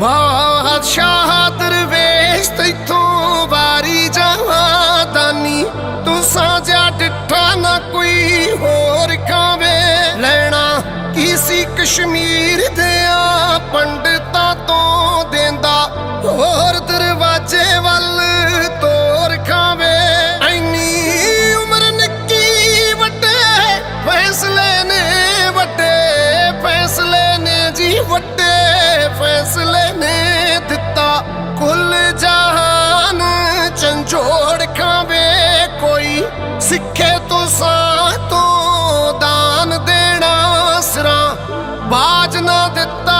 ਬਾਦਸ਼ਾਹ ਦਰਵੇਸ਼, ਤੈਥੋਂ ਵਾਰੀ ਜਹਾਦਾਨੀ ਤੂੰ ਸਾਜਾ ਡਿੱਠਾ ਨਾ ਕੋਈ ਹੋਰ ਖਾਵੇ ਲੈਣਾ ਕੀ ਕਸ਼ਮੀਰ ਦੇ ਆ ਤੋਂ? ਸਿੱਖੇ ਤੂੰ ਸਾ ਤੂੰ ਦਾਨ ਦੇਣਾ ਸਰਾ ਬਾਜ ਨਾ ਦਿੱਤਾ